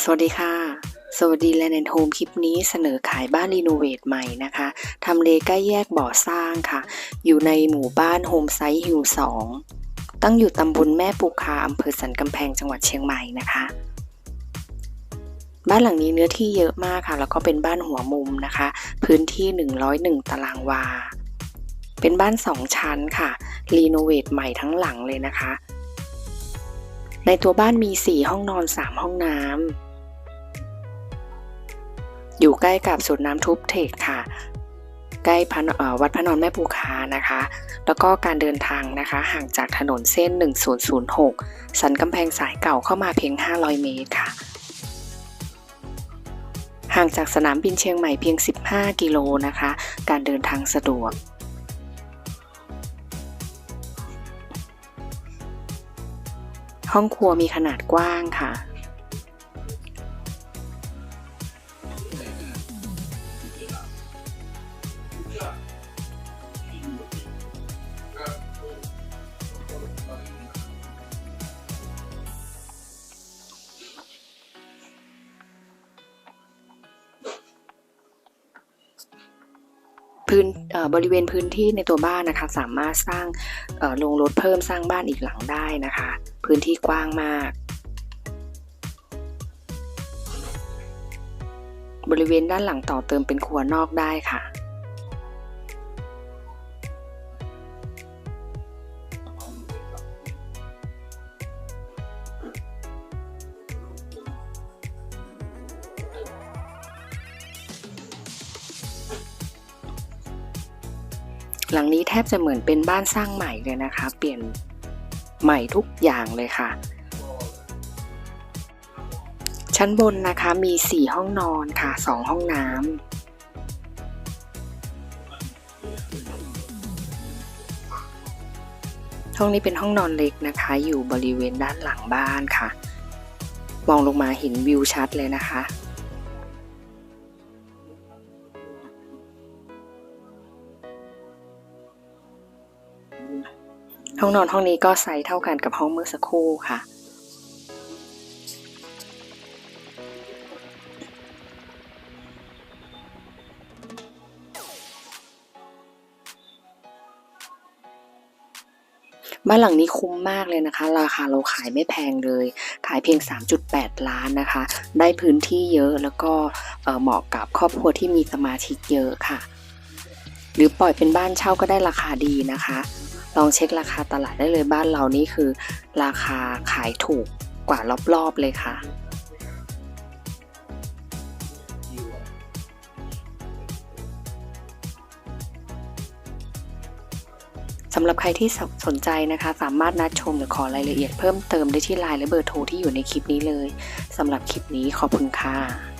สวัสดีค่ะ สวัสดีแลนด์โฮมคลิปนี้เสนอขายบ้านรีโนเวทใหม่นะคะทำเลใกล้แยกบ่อสร้างค่ะ อยู่ในหมู่บ้านโฮมไซต์ฮิล2ตั้งอยู่ตำบลแม่ปูคาอำเภอสันกำแพงจังหวัดเชียงใหม่นะคะ บ้านหลังนี้เนื้อที่เยอะมากค่ะ แล้วก็เป็นบ้านหัวมุมนะคะ พื้นที่ 101 ตารางวา เป็นบ้าน 2 ชั้นค่ะ รีโนเวทใหม่ทั้งหลังเลยนะคะในตัวบ้านมี 4 ห้องนอน 3 ห้องน้ำ อยู่ใกล้กับสวนน้ำทุบเทคค่ะ ใกล้วัดพระนอนแม่ปูคานะคะ แล้วก็การเดินทางนะคะ ห่างจากถนนเส้น 1006 สันกำแพงสายเก่าเข้ามาเพียง 500 เมตรค่ะ ห่างจากสนามบินเชียงใหม่เพียง 15 กิโลนะคะ การเดินทางสะดวกห้องครัวมีขนาดกว้างค่ะ พื้นเอ่อบริเวณพื้นที่ในตัวบ้านนะคะ สามารถสร้างเอ่อลงรถเพิ่มสร้างบ้านอีกหลังได้นะคะ พื้นที่กว้างมาก บริเวณด้านหลังต่อเติมเป็นครัวนอกได้ค่ะ หลังนี้แทบจะเหมือนเป็นบ้านสร้างใหม่เลยนะคะ เปลี่ยนใหม่ทุกอย่างเลยค่ะ ชั้นบนนะคะมี 4 ห้องนอนค่ะ 2 ห้องน้ำห้องนี้เป็นห้องนอนเล็กนะคะ อยู่บริเวณด้านหลังบ้านค่ะ มองลงมาเห็นวิวชัดเลยนะคะ ห้องนอนห้องนี้ก็ไซส์เท่ากันกับห้องเมื่อสักครู่ค่ะ บ้านหลังนี้คุ้มมากเลยนะคะ ราคาเราขายไม่แพงเลย ขายเพียง 3.8 ล้านนะคะ ได้พื้นที่เยอะแล้วก็เเหมาะกับครอบครัวที่มีสมาชิกเยอะค่ะ หรือปล่อยเป็นบ้านเช่าก็ได้ราคาดีนะคะ ลองเช็คราคาตลาดได้เลยบ้านเรานี่คือ ราคาขายถูกกว่ารอบๆเลยค่ะ สำหรับใครที่สนใจนะคะ สามารถนัดชมหรือขอรายละเอียดเพิ่มเติมได้ที่ไลน์และเบอร์โทรที่อยู่ในคลิปนี้เลยสำหรับคลิปนี้ขอบคุณค่ะ